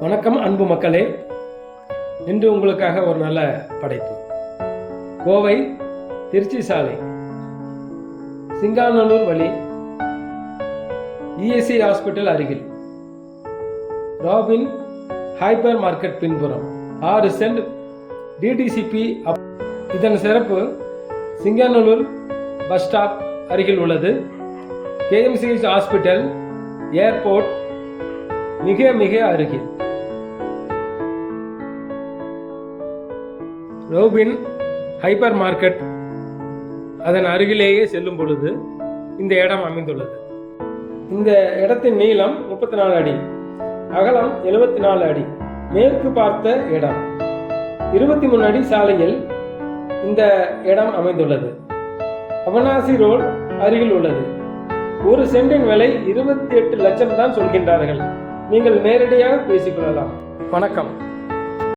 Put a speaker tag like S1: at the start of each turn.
S1: வணக்கம் அன்பு மக்களே. இன்று உங்களுக்காக ஒரு நல்ல படைப்பு. கோவை திருச்சி சாலை. சிங்காநல்லூர் வழி இஎஸ்சி ஹாஸ்பிட்டல் அருகில். ராபின் ஹைப்பர் மார்க்கெட் பின்புறம் ஆறு சென்ட் டிடிசிபி அப் இதன் சிறப்பு சிங்காநல்லூர் பஸ் ஸ்டாப் அருகில் உள்ளது. கேஎம்சிஹெச் ஹாஸ்பிட்டல் ஏர்போர்ட் மிக மிக அருகில். ரோபின் ஹைப்பர் மார்க்கெட் அதன் அருகிலேயே செல்லும் பொழுது இந்த இடம் அமைந்துள்ளது. இந்த இடத்தின் நீளம் முப்பத்தி நாலு அடி அகலம் எழுபத்தி நாலு அடி மேற்கு பார்த்த இடம். இருபத்தி மூணு அடி சாலையில் இந்த இடம் அமைந்துள்ளது. அவனாசி ரோடு அருகில் உள்ளது. ஒரு சென்டின் விலை இருபத்தி எட்டு லட்சம் தான் சொல்கின்றார்கள். நீங்கள் நேரடியாக பேசிக்கொள்ளலாம் வணக்கம்.